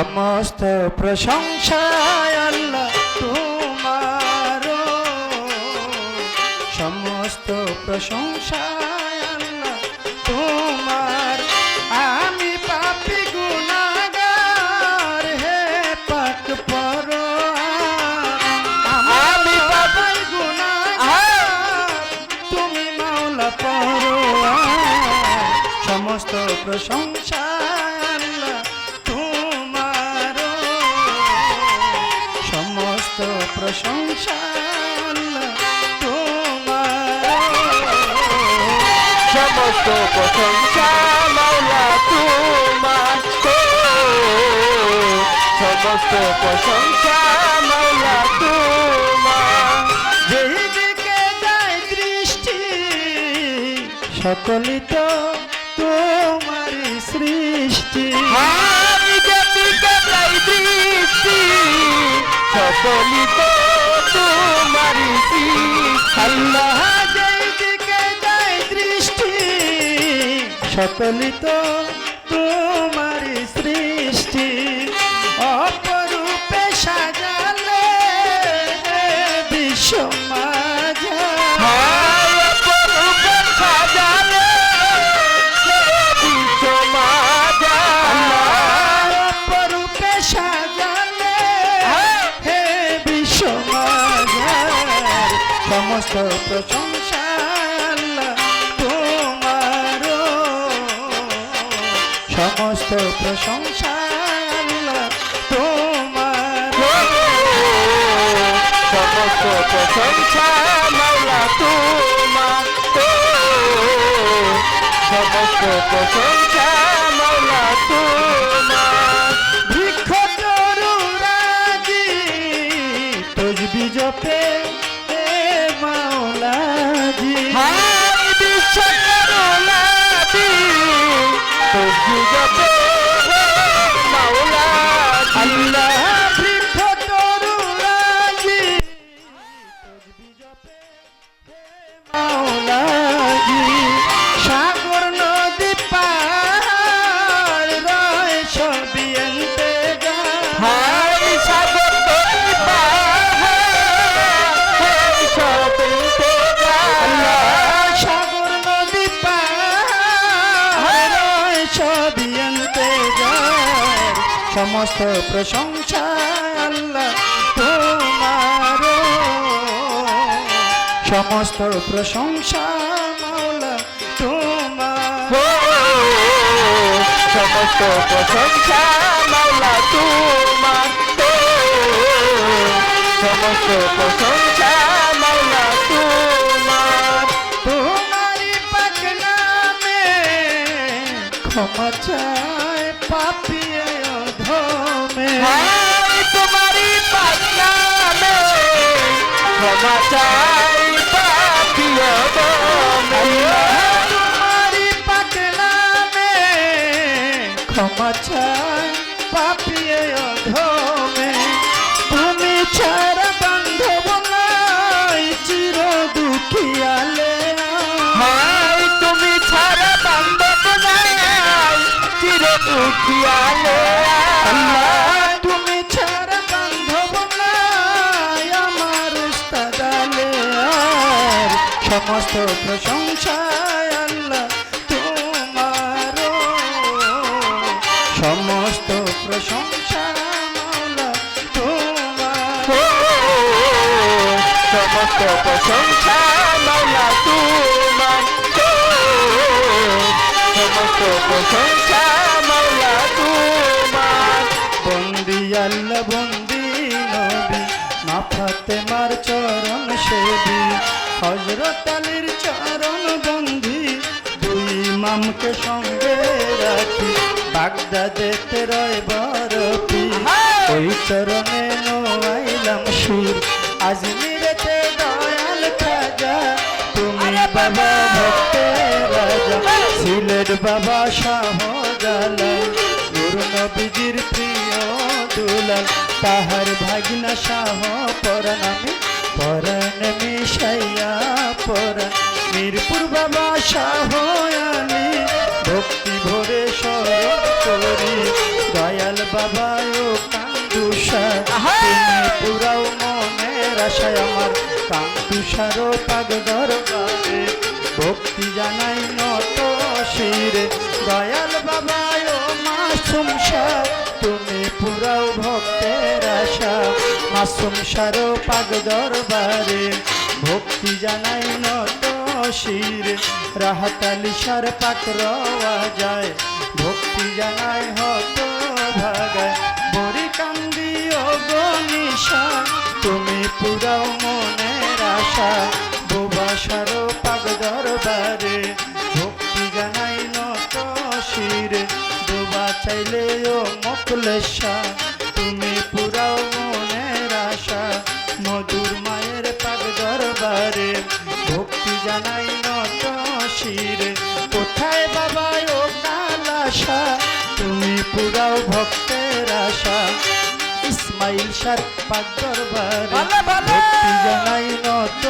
সমস্ত প্রশংসায় আল্লাহ তোমার সমস্ত প্রশংসায় আল্লাহ তোমার। আমি পাপি গুনাগার, হে পাক পর আমি পাপি গুনাগার, তুমি মাওলা পরোয়ার। সমস্ত প্রশংসা সমস্ত প্রশংসা মাওলা তোমার সমস্ত প্রশংসা মাওলা তোমার যেই যায় দৃষ্টি। সকলিত তোমার সৃষ্টি যেদিকে যাই দৃষ্টি সকলিত তোমারি সকলিত তোমার সৃষ্টি অপরূপে সাজালে বিশ্ব মাঝা। সাজালে সমস্ত প্রশংসা তোমার। সমস্ত প্রশংসা মাওলা তোমার। সমস্ত প্রশংসা মাওলা তোমার। বৃক্ষ তরুরাজি তসবি জপে হে মাওলাজি। হাই বিশ্ব You got best. সমস্ত প্রশংসা আল্লাহ তোমার সমস্ত প্রশংসা মাওলা তোমার সমস্ত প্রশংসা মাওলা তোমার সমস্ত প্রশংসা মাওলা তোমার। তোমারি পাক নামে ক্ষমা ক্ষমা চাই পাপিয় তোমারি পাক ক্ষমা সমস্ত প্রশংসা আল্লাহ তোমার সমস্ত প্রশংসা সমস্ত প্রশংসা মাওলা তোমার। সমস্ত প্রশংসা মাওলা তোমার। বন্দি আল্লাহ, বন্দি নবী মা ফাতেমার চরণ সেবি। হজরত আলীর চরণ বন্দি দুই ইমামকে সঙ্গে রাখি। বাগদা বাগদাদেতে রয় বরফি। ওই চরণে নোয়াইলাম সুর। আজমিরেতে দয়াল খাজা তুমি বাবা! ভক্তের রাজা। সিলেট বাবা শাহ জালাল নূর নবীজির প্রিয় দুলাল। তাহার ভাগিনা শাহ পরাণ। আমি পরাণ আশায় আমার কান্দুষার পাগ দরবারে। ভক্তি জানাই নত শিরে, দয়াল বাবা ও মাসুম শাহ তুমি পুরাও ভক্তের আশা। মাসুম সার পাগ দরবারে, ভক্তি জানাই নত শিরে। রাহাতালি সার পাক রওয়া যায়, ভক্তি জানাই হত ভাগায়। বরি কান্দি ও গনিশা তুমি পুরাও মনের আশা বোবাসার পাগ দরবারে। ভক্তি জানাই নত শিরে ডোবা চাইলে ও মকলেশা। তুমি পুরাও মনের আশা, মধুর মায়ের পাগ দরবারে। ভক্তি জানাই নত শিরে, কোথায় বাবা ও কালাশা তুমি পুরাও ভক্তের আশা ইসমাইল সার পাক দরবারে। ভক্তি জানাই নত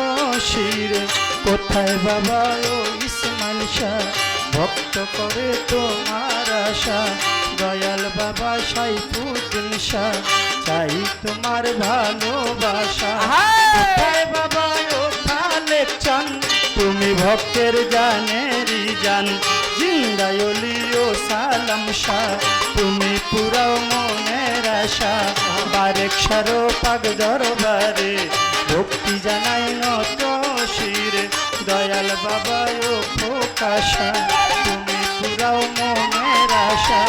শিরে। কোথায় বাবা ও ইসমাইল শাহ? ভক্ত করে তোমার আশা। দয়াল বাবা সাইফুদ্দিন শাহ চাই তোমার ভালোবাসা! কোথায় বাবা ও খালেক চান? তুমি ভক্তের জানেরই জান। জিন্দায়লি ও সালাম শাহ। তুমি পুরাও মনের আশা। বারেক সারো পাগ দরবারে ভক্তি জানাই নত শিরে। দয়াল বাবা ও প্রকাশা। তুমি পুরাও মনের আশা।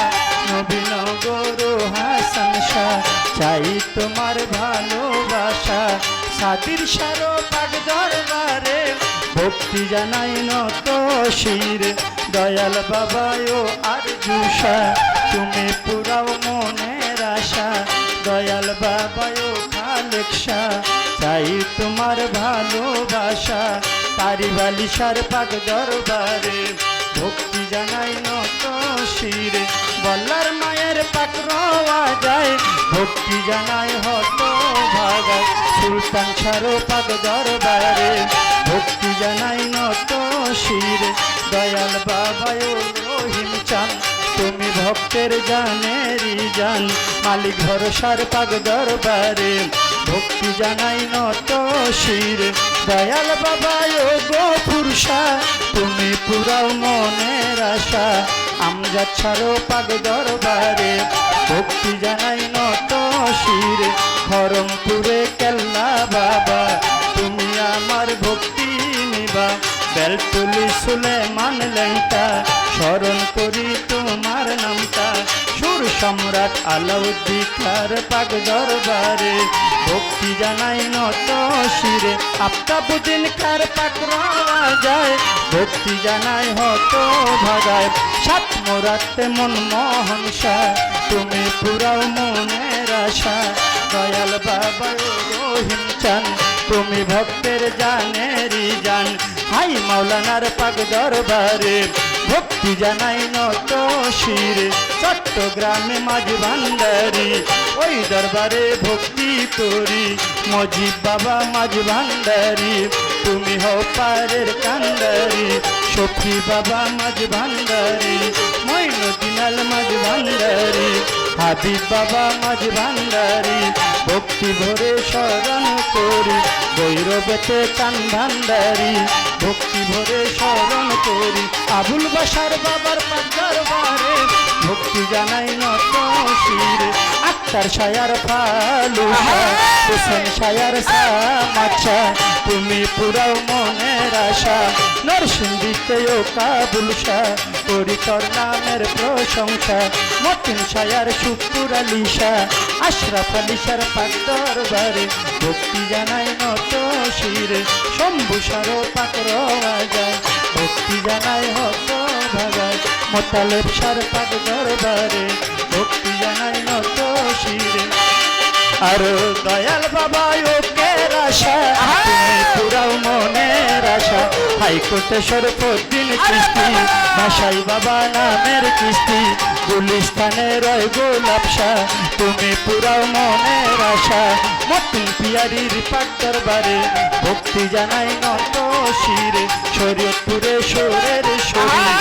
নবীন গরু হাসান শাহ, চাই তোমার ভালোবাসা। সাতির সারো পাগ দরবারে ভক্তি জানাই নত শিরে। দয়াল বাবায় আর জুষা তুমি পুরাও মনের আশা। দয়াল বাবায় ও তাই তোমার ভালোবাসা। তারি বালিশার পাগ দরবারে ভক্তি জানাই নত শিরে, বল্লার মায়ের পাক রওয়া যায়। ভক্তি জানাই হত ভাগায়, সুলতান সারো পাগ দরবারে। ভক্তি জানাই নত শিরে, দয়াল বাবায় রহিম চান। তুমি ভক্তের জানেরই জান, মালিক ভরসার পাগ দরবারে। ভক্তি জানাই নত শিরে। দয়াল বাবায় গো পুরুষা, তুমি পুরাও মনের আশা। আমজাদ ছাড়ো পাগ দরবারে, ভক্তি জানাই নত শিরে। খরমপুরে কেল্লা বাবা, তুমি আমার ভক্তি নিবা। বেলতুলি সুলেমান লেংটা স্মরণ করি তোমার নামটা। সুর সম্রাট আলাউদ্দিকার পাগ দরবারে ভক্তি জানাই নত শিরে। আফতাবুদ্দিন কার পাক যায় ভক্তি জানাই হত ভাগায়। সাত মোরাতে মন মোহন তুমি পুরাও মনের আশা দয়াল বাবা রহিম চান, তুমি ভক্তের জানেরই জান। হাই মাওলানার পাক দরবারে ভক্তি জানাই নত শিরে, চট্টগ্রামে মাঝ ভান্ডারি, ওই দরবারে ভক্তি করি। মজিব বাবা মাঝ ভান্ডারি, তুমি হও পারের কান্ডারি, সখী বাবা মাঝ ভান্ডারি মৈনদিনাল মাঝ ভান্ডারি, হাবিব বাবা মাঝ ভান্ডারি, ভক্তি ভরে স্মরণ করি। গৈরবেতে চান ভান্ডারি ভক্তি ভরে স্মরণ করি। আবুল বাসার বাবার পাঞ্জার বারে ভক্তি জানাই নত শিরে। আক্তার সায়ার ফালুসা হোসেন সায়ার সামাচ্ছা তুমি পুরাও মনের আশা নরসিংদীতে ও কাবুল শাহ করি তোর নামের প্রশংসা মতিন সায়ার শুকুর আলী শাহ আশরাফ আলী শার পাক দরবারে ভক্তি জানাই নত শিরে শম্ভু সারো পাক রওয়া যায় ভক্তি জানাই হত ভাগায় মোতালেব সার পাক দরবারে ভক্তি জানাই নত শিরে। আর দয়াল বাবা ওকে আশা পুরাও মনের আশা। হাইকোর্টে সরপদ্দিন কিস্তি বাসাই বাবা! নামের কিস্তি গুলিস্তানে রয় গোলাপ শাহ, তুমি পুরাও মনের আশা। মতিন পিয়ারির পাক দরবারে ভক্তি জানাই নত শিরে। শরীয়তপুরে সুরের শরীর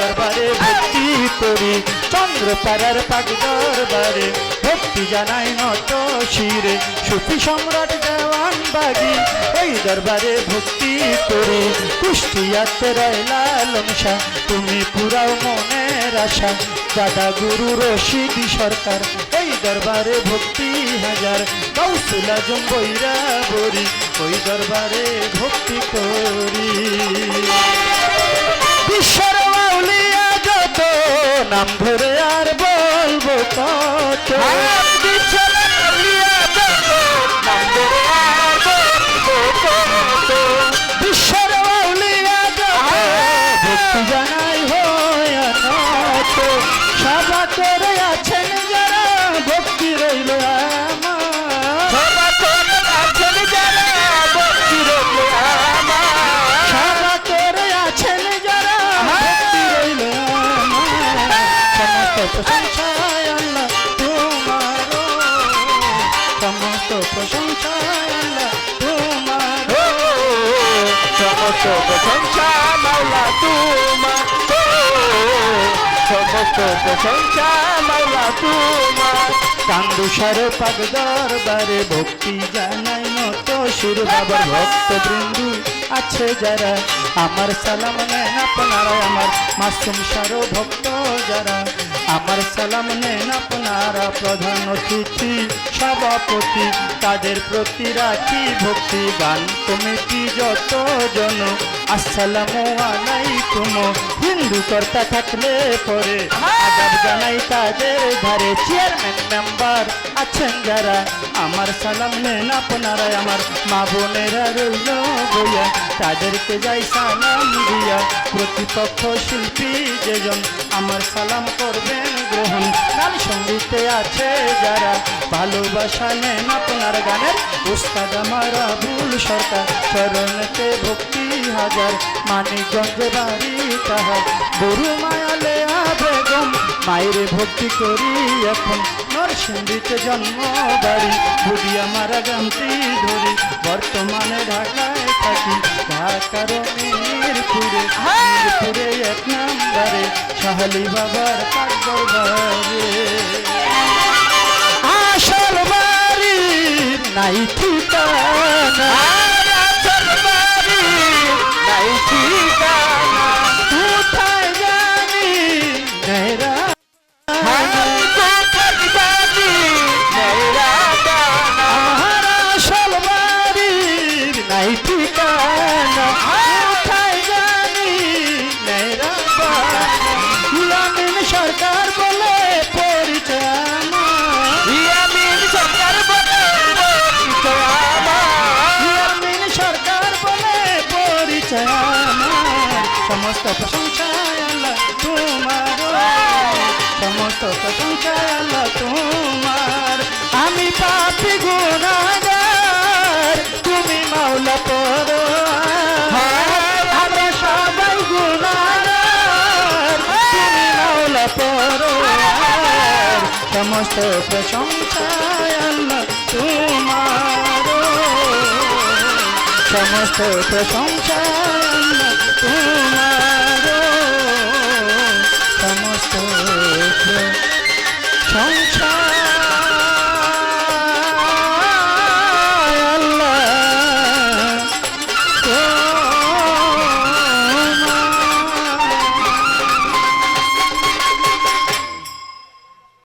দরবারে ভক্তি করি। চন্দ্রপাড়ার পাক দরবারে ভক্তি জানাই নত শিরে। সুফি সম্রাট দেওয়ান বাগি, ওই দরবারে ভক্তি করি। কুষ্টিয়াতে রয়লা লমসা তুমি পুরাও মনের আশা। দাদা গুরু রশিদি সরকার, এই দরবারে ভক্তি হাজার। কৌশলা জম্বইরা বরি ওই দরবারে ভক্তি করি। বিশ্বের মাউলিয়া যত, নাম ধরে আর বলব কত। সমস্ত প্রশংসা মাওলা তোমার। কান্দুসার পাগ দরবারে ভক্তি জানাই মত সুর বাবার ভক্ত বৃন্দু আছে যারা। আমার সালাম নেন আপনারা আমার মাসুম সারো ভক্ত যারা। আমার সালাম নেন আপনারা প্রধান অতিথি, সভাপতি। তাদের প্রতি রাখি ভক্তি গান। জন আসসালাম আসসালামু আলাইকুম। হিন্দু কর্তা থাকলে পরে আদাব জানাই তাদের ধারে চেয়ারম্যান মেম্বার আছেন যারা। আমার সালাম নেন আপনারা, আমার মা বোনেরা রইল বইয়া। তাদেরকে যাই সালাম দিয়া। প্রতিপক্ষ শিল্পী যেজন আমার সালাম করবেন গ্রহণ। গান সঙ্গীতে আছে যারা, ভালোবাসা নেন আপনার গানের। উস্তাদ আমার আবুল সরকার, চরণতে ভক্তি হাজার। মানিকগঞ্জে বাড়ি তাহার। বড়ু মায়ালে বেগম, মায়ের ভক্তি করি এখন। নরসিংদীতে জন্ম বাড়ি, বুড়িয়া মারা গ্রামটি ধরি। বর্তমানে ঢাকায় থাকি, ঢাকার মিরপুরে মিরপুরে এক নম্বরে শাহালি বাবার পাক দরবারে আসল বাড়ি নাই ঠিকানা। সমস্ত প্রশংসা আল্লাহ তোমার। সমস্ত প্রশংসা আল্লাহ তোমার। আমি পাপি গুণাগার তুমি মাওলা পর আমরা সবাই গুণাগার তুমি মাওলা পর সমস্ত প্রশংসা আল্লাহ তোমার। প্রশংসা Ciao.